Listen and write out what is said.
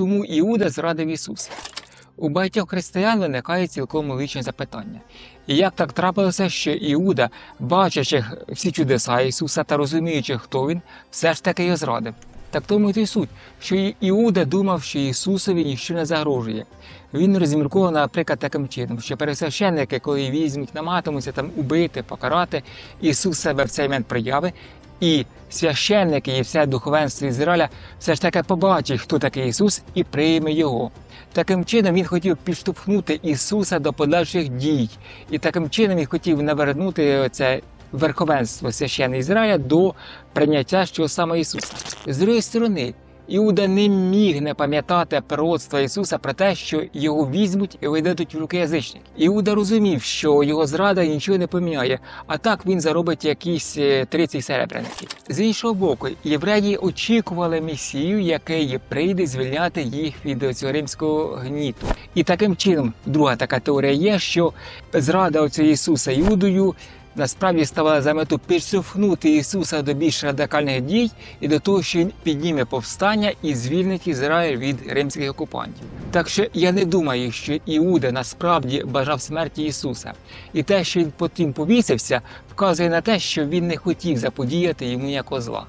чому Іуда зрадив Ісуса? У багатьох християн виникає цілком логічне запитання. Як так трапилося, що Іуда, бачачи всі чудеса Ісуса та розуміючи, хто він, все ж таки його зрадив? Так тому й суть, що Іуда думав, що Ісусові ніщо не загрожує. Він розмірковував, наприклад, таким чином, що пересвященники, коли візьмуть, намагатимуться там убити, покарати, Ісус себе в цей момент прояви, і священники і все духовенство Ізраїля все ж таки побачить, хто такий Ісус, і прийме його. Таким чином він хотів підштовхнути Ісуса до подальших дій, і таким чином він хотів навернути це верховенство священного Ізраїля до прийняття що саме Ісуса. З другої сторони, Іуда не міг не пам'ятати пророцтва Ісуса про те, що його візьмуть і видадуть в руки язичників. Іуда розумів, що його зрада нічого не поміняє, а так він заробить якісь е, 30 серебряників. З іншого боку, євреї очікували месію, який прийде звільняти їх від цього римського гніту. І таким чином, друга така теорія є, що зрада оцього Ісуса Іудою насправді ставила за мету підштовхнути Ісуса до більш радикальних дій і до того, що він підніме повстання і звільнить Ізраїль від римських окупантів. Так що я не думаю, що Іуда насправді бажав смерті Ісуса, і те, що він потім повісився, вказує на те, що він не хотів заподіяти йому ніякого зла.